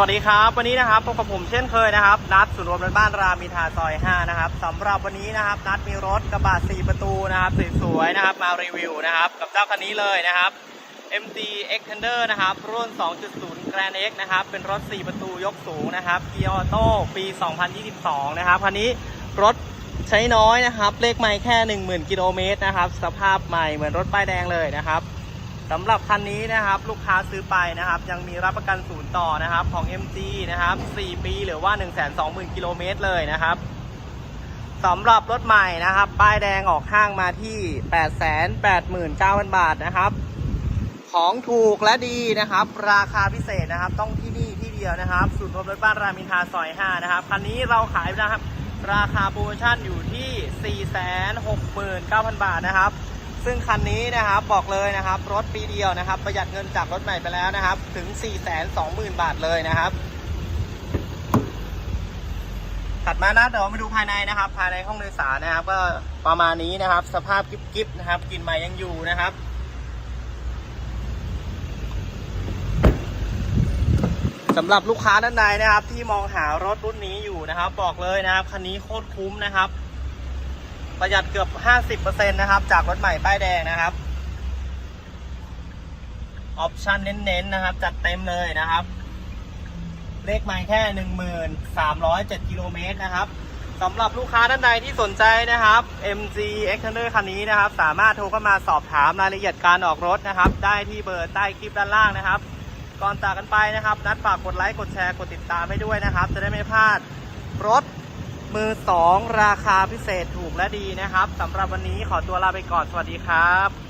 สวัสดีครับ วันนี้นะครับพบกับผมเช่นเคยนะครับ นัดศูนย์รวมรถบ้านรามอินทาซอย 5 นะครับสำหรับวันนี้นะครับ นัดมีรถกระบะ4 ประตูนะครับสวยๆนะครับ มารีวิวนะครับ กับเจ้าคันนี้เลยนะครับ MG Xpander นะครับ รุ่น 2.0 Grand X นะครับ เป็นรถ 4 ประตูยกสูงนะครับเกียร์ออโต้ปี 2022 นะครับคันนี้รถใช้น้อยนะครับ เลขไม่แค่ 10,000 กิโลเมตรนะครับ สภาพใหม่เหมือนรถป้ายแดงเลยนะครับ สำหรับคันนี้นะครับลูกค้าซื้อไปนะครับยังมีรับประกันศูนย์ต่อนะครับของ MG นะครับ 4 ปีหรือว่า 120,000 กิโลเมตรเลยนะครับสำหรับรถใหม่นะครับ ป้ายแดงออกห้างมาที่ 889,000 บาทนะครับ ของถูกและดีนะครับ ราคาพิเศษนะครับ ต้องที่นี่ที่เดียวนะครับศูนย์รวมรถบ้านรามินทาซอย 5 นะครับ คันนี้เราขายนะครับ ราคาโปรโมชั่นอยู่ที่ 469,000 บาทนะครับ ซึ่งคันนี้นะครับบอกเลยนะครับ รถปีเดียวนะครับ ประหยัดเงินจากรถใหม่ไปแล้วนะครับ ถึง 420,000 บาทเลยนะครับถัดมานะเดี๋ยวมาดูภายในนะครับ ภายในห้องโดยสารนะครับ ก็ประมาณนี้นะครับ สภาพกิ๊บๆนะครับกลิ่นใหม่ยังอยู่นะครับสำหรับลูกค้าด้านในนะครับ ที่มองหารถรุ่นนี้อยู่นะครับ บอกเลยนะครับคันนี้โคตรคุ้มนะครับ ประหยัดเกือบ 50%นะครับ จากรถใหม่ป้ายแดงนะครับ ออปชั่นเน้นๆนะครับ จัดเต็มเลยนะครับ เลขใหม่แค่ 1,307กิโลเมตรนะครับสำหรับลูกค้าท่านใดที่สนใจนะครับ MG Xpander คันนี้นะครับ สามารถโทรเข้ามาสอบถามรายละเอียดการออกรถนะครับ ได้ที่เบอร์ใต้คลิปด้านล่างนะครับ ก่อนจากกันไปนะครับ นัดฝากกดไลค์ กดแชร์ กดติดตามให้ด้วยนะครับ จะได้ไม่พลาดรถ มือสองราคาพิเศษถูกและดีนะครับสำหรับวันนี้ขอตัวลาไปก่อนสวัสดีครับ